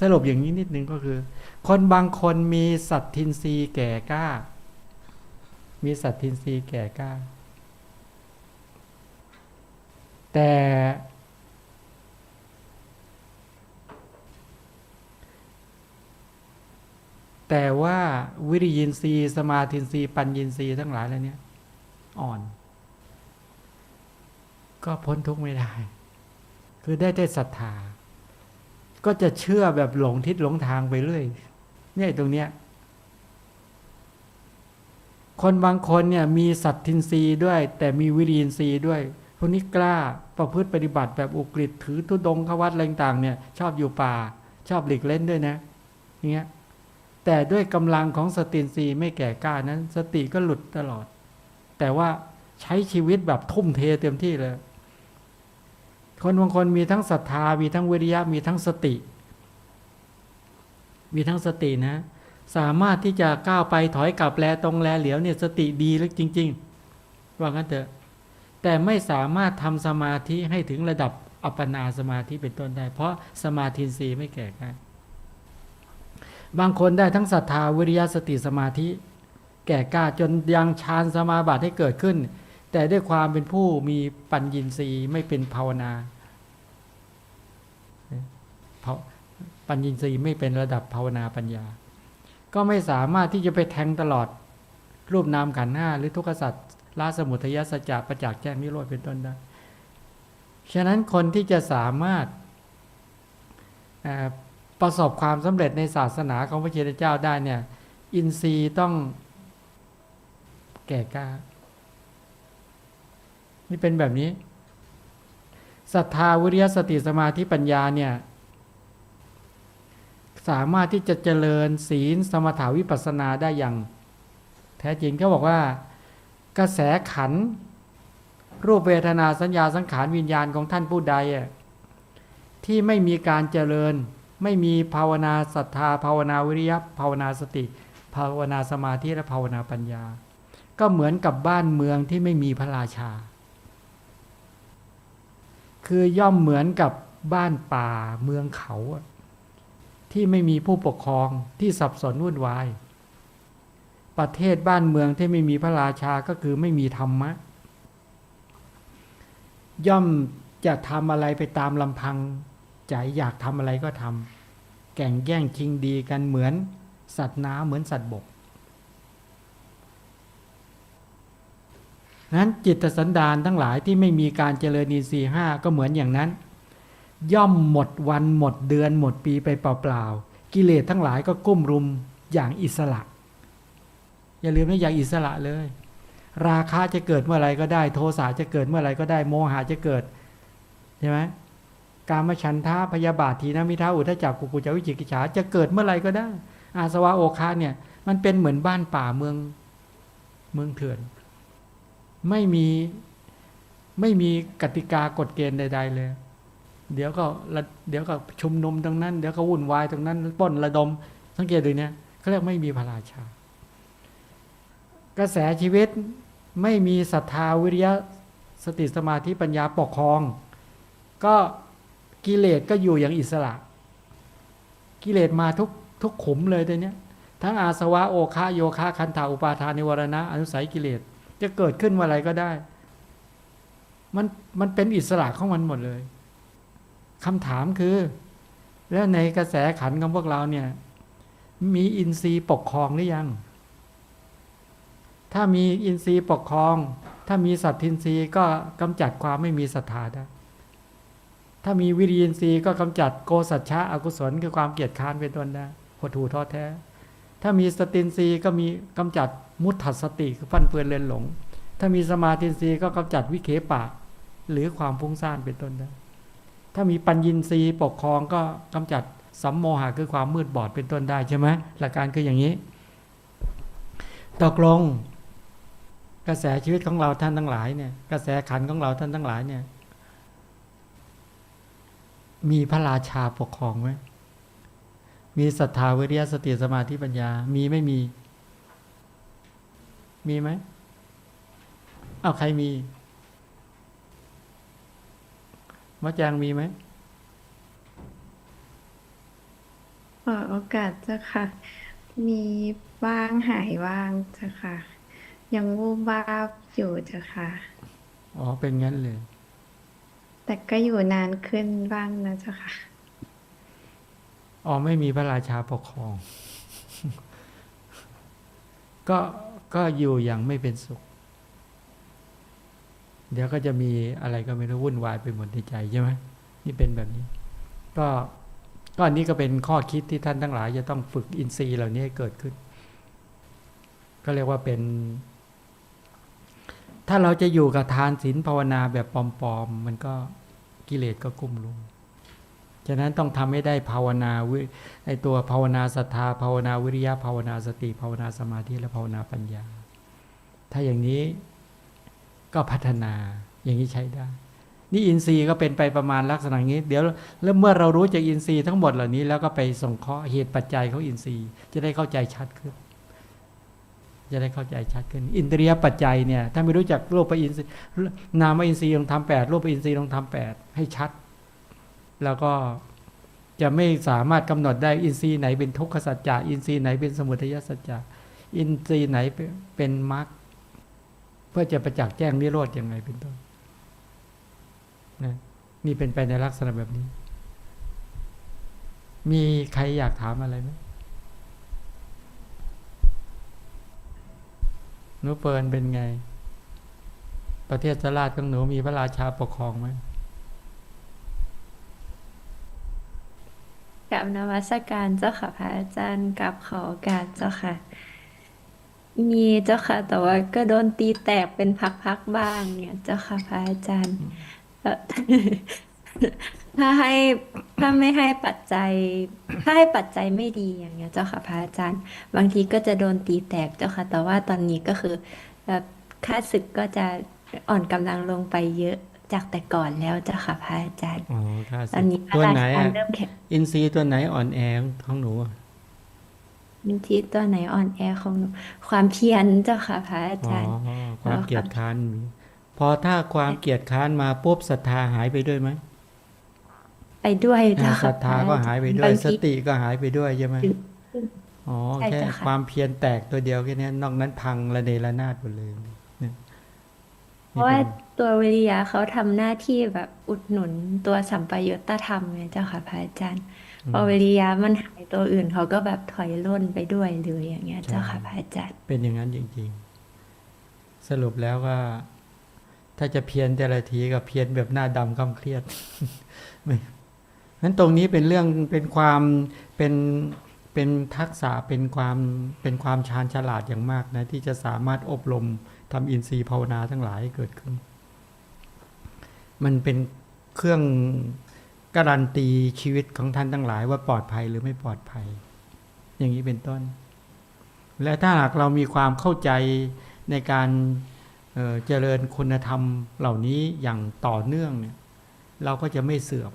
สรุปอย่างนี้นิดนึงก็คือ คนบางคนมีสัตทินรีแก่กล้า มีสัตทินรีแก่กล้า แต่แต่ว่าวิริยินทรีย์สมาธินทรีย์ปัญญินทรีย์ทั้งหลายแล้วเนี่ยอ่อน ก็พ้นทุกข์ไม่ได้ คือได้ได้ศรัทธา ก็จะเชื่อแบบหลงทิศหลงทางไปเรื่อย เนี่ยตรงเนี้ย คนบางคนเนี่ยมีสัตทินรีด้วย แต่มีวิริยินรีด้วยพวกนี้กล้าประพฤติปฏิบัติแบบอุกฤษถือทุดงควัดอะไรต่างเนี่ยชอบอยู่ป่า ชอบหลีกเล่นด้วยนะอย่างเงี้ยแต่ด้วยกำลังของสตินรีไม่แก่กล้านั้น สติก็หลุดตลอด แต่ว่าใช้ชีวิตแบบทุ่มเทเต็มที่เลย คนบางคนมีทั้งศรัทธา มีทั้งวิริยะ มีทั้งสติ มีทั้งสตินะ สามารถที่จะก้าวไปถอยกลับแลตรงแลเหลียวเนี่ยสติดีลึกจริง ๆ ว่างั้นเถอะ แต่ไม่สามารถทำสมาธิให้ถึงระดับอัปปนาสมาธิเป็นต้นได้ เพราะสมาธิสีไม่แก่กล้บางคนได้ทั้งศรัทธาวิริยะสติสมาธิ แก่กล้าจนยังฌานสมาบัติให้เกิดขึ้น แต่ด้วยความเป็นผู้มีปัญญินทรีย์ไม่เป็นภาวนาปัญญินทรีย์ไม่เป็นระดับภาวนาปัญญา ก็ไม่สามารถที่จะไปแทงตลอด รูปนามขันห้าหรือทุกขสัตว์ละสมุทัยสัจจะประจักษ์แจ้งนิโรธเป็นต้นได้ ฉะนั้นคนที่จะสามารถประสบความสำเร็จในศาสนาของพระเจ้าเจ้าได้เนี่ย อินทรีย์ต้องแก่กล้า นี่เป็นแบบนี้ศรัทธาวิริยสติสมาธิปัญญาเนี่ยสามารถที่จะเจริญศีลสมถาวิปัสสนาได้อย่าง แท้จริงเขาบอกว่า กระแสขัน รูปเวทนาสัญญาสังขารวิญญาณของท่านผู้ใดที่ไม่มีการเจริญ ไม่มีภาวนาศรัทธาภาวนาวิริยะภาวนาสติ ภาวนาสมาธิและภาวนาปัญญา ก็เหมือนกับบ้านเมืองที่ไม่มีพระราชา คือย่อมเหมือนกับบ้านป่าเมืองเขา ที่ไม่มีผู้ปกครองที่สับสนวุ่นวาย ประเทศบ้านเมืองที่ไม่มีพระราชาก็คือไม่มีธรรมะ ย่อมจะทำอะไรไปตามลำพังใจอยากทำอะไรก็ทำแก่งแย่งชิงดีกันเหมือนสัตว์น้ำเหมือนสัตว์บก นั้นจิตสันดานทั้งหลายที่ไม่มีการเจริญนีสีห้าก็เหมือนอย่างนั้น ย่อมหมดวันหมดเดือนหมดปีไปเปล่าๆกิเลสทั้งหลายก็กุ้มรุมอย่างอิสระ อย่าลืมนะอย่างอิสระเลย ราคาจะเกิดเมื่อไรก็ได้ โทสะจะเกิดเมื่อไรก็ได้โมหะจะเกิดใช่ไหมการมาฉันท่าพยาบาททีนะมิท้าอุทจักกุกุจวิจิกิจฉาจะเกิดเมื่อไรก็ได้ อาสวะโอคาเนี่ย มันเป็นเหมือนบ้านป่าเมืองเมืองเถื่อน ไม่มีไม่มีกติกากฎเกณฑ์ใด ๆ เลย เดี๋ยวก็เดี๋ยวก็ชุมนุมตรงนั้น เดี๋ยวก็วุ่นวายตรงนั้นป้นระดม สังเกตดูเนี่ยเขาเรียกไม่มีพระราชา กระแสชีวิตไม่มีศรัทธาวิริยะสติสมาธิปัญญาปกครอง ก็กิเลสก็อยู่อย่างอิสระ กิเลสมาทุกทุกขุมเลยตัวเนี้ยทั้งอาสวะโอคาโยคะคันธาอุปาทานนิวรณะอนุสัยกิเลส จะเกิดขึ้นเมื่อไรก็ได้ มันมันเป็นอิสระของมันหมดเลยคำถามคือ แล้วในกระแสขันของพวกเราเนี่ย มีอินทรีย์ปกครองหรือยัง ถ้ามีอินทรีย์ปกครอง ถ้ามีสัตทินทรีย์ก็กำจัดความไม่มีศรัทธาได้ถ้ามีวิริยินทรีย์ก็กำจัดโกสัจฉะอกุศลคือความเกียดค้านเป็นต้นได้หดหูท้อแท้ ถ้ามีสตินทรีย์ก็มีกำจัด มุตถัสติคือฟันเฟือนเลือนหลง ถ้ามีสมาธินีก็กำจัดวิเคปะ หรือความฟุ้งซ่านเป็นต้นได้ถ้ามีปัญญินทรีย์ปกครองก็กำจัดสัมโมหะคือความมืดบอดเป็นต้นได้ใช่ไหมหลักการคืออย่างนี้ตกลง กระแสชีวิตของเราท่านทั้งหลายเนี่ย กระแสขันของเราท่านทั้งหลายเนี่ย มีพระราชาปกครองไหมมีศรัทธาวิริยสติสมาธิปัญญา มีไม่มี มีไหมเอาใครมีมะแจงมีไหมขอโอกาสเจ้าค่ะ มีบ้างหายบ้างเจ้าค่ะ ยังวูบวาบอยู่เจ้าค่ะ อ๋อ เป็นงั้นเลย แต่ก็อยู่นานขึ้นบ้างนะเจ้าค่ะ อ๋อ ไม่มีพระราชาปกครอง ก็ ก็อยู่อย่างไม่เป็นสุข เดี๋ยวก็จะมีอะไรก็ไม่รู้วุ่นวายไปหมดในใจใช่ไหมนี่เป็นแบบนี้ ก็ก็อันนี้ก็เป็นข้อคิดที่ท่านทั้งหลายจะต้องฝึกอินทรีย์เหล่านี้ให้เกิดขึ้น ก็เรียกว่าเป็น ถ้าเราจะอยู่กับทานศีลภาวนาแบบปลอมๆ มันก็กิเลสก็กุ้มลุม ฉะนั้นต้องทำให้ได้ภาวนาวิในตัวภาวนาศรัทธาภาวนาวิริยะภาวนาสติภาวนาสมาธิและภาวนาปัญญา ถ้าอย่างนี้ก็พัฒนาอย่างนี้ใช้ได้ นี่อินทรีย์ก็เป็นไปประมาณลักษณะนี้ เดี๋ยวแล้วเมื่อเรารู้จากอินทรีย์ทั้งหมดเหล่านี้ แล้วก็ไปส่งเคราะห์เหตุปัจจัยเของอินทรีย์ จะได้เข้าใจชัดขึ้น จะได้เข้าใจชัดขึ้น อินทรียปัจจัยเนี่ยถ้าไม่รู้จักรูปอินทรีย์นามอินทรีย์ลองทำแปดรูปอินทรีย์ลองทำแปดให้ชัด แล้วก็จะไม่สามารถกำหนดได้อินทรีย์ไหนเป็นทุกขสัจจะอินทรีย์ไหนเป็นสมุทัยสัจจะอินทรีย์ไหนเป็นมรรคเพื่อจะประจักษ์แจ้งนิโรธยังไงเป็นต้นนะนี่เป็นไปในลักษณะแบบนี้ มีใครอยากถามอะไรไหมหนูเปิลเป็นไง ประเทศสลาดของหนูมีพระราชาปกครองไหม กับนวัสการเจ้าค่ะพระอาจารย์กับขอโอกาสเจ้าค่ะ มีเจ้าค่ะ แต่ว่าก็โดนตีแตกเป็นพักๆบ้างเนี่ย เจ้าค่ะพระอาจารย์ถ้าให้ถ้าไม่ให้ปัจจัย ถ้าให้ปัจจัยไม่ดีอย่างเงี้ย เจ้าค่ะพระอาจารย์ บางทีก็จะโดนตีแตกเจ้าค่ะ แต่ว่าตอนนี้ก็คือแบบค่าศึกก็จะอ่อนกำลังลงไปเยอะ จากแต่ก่อนแล้วเจ้าค่ะพระอาจารย์ อ๋อค่ะตอนนี้พระตัวราไหนชาอะเริ่มแข็งอินทรีย์ตัวไหนอ่อนแอของหนูอะมินทิตัวไหนอ่อนแอของหนูความเพียรเจ้าค่ะพระอาอ๋อจารย์ ความเกียดค้านมีพอถ้าความเกียดค้านมาปุ๊บศรัทธาหายไปด้วยไหมไปด้วยเจ้าอ่าศค่ะรัทธาก็หายไปด้วย บางสที ติก็หายไปด้วยใช่ไหมอ๋อใช่แค่เจ้าค่ะ ความเพียรแตกตัวเดียวแค่นี้นอกนั้นพังระเนระนาดหมดเลยเนี่ยเพราะว่า ตัววิริยะเขาทำหน้าที่แบบอุดหนุนตัวสัมปยุตตธรรมไงเจ้าค่ะพระอาจารย์ พอวิริยะมันหายตัวอื่นเขาก็แบบถอยร่นไปด้วยเลยอย่างเงี้ย เจ้าค่ะพระอาจารย์ เป็นอย่างนั้นจริงๆ สรุปแล้วว่า ถ้าจะเพียรแต่ละทีกับเพียรแบบหน้าดำคำเครียดไม่นั้นตรงนี้เป็นเรื่องเป็นความเป็นเป็นทักษะเป็นความเป็นความชาญฉลาดอย่างมากนะที่จะสามารถอบรมทำอินทรีย์ภาวนาทั้งหลายให้เกิดขึ้น มันเป็นเครื่องการันตีชีวิตของท่านทั้งหลายว่าปลอดภัยหรือไม่ปลอดภัย อย่างนี้เป็นต้น และถ้าหากเรามีความเข้าใจในการเเจริญคุณธรรมเหล่านี้อย่างต่อเนื่องเนี่ยเราก็จะไม่เสื่อม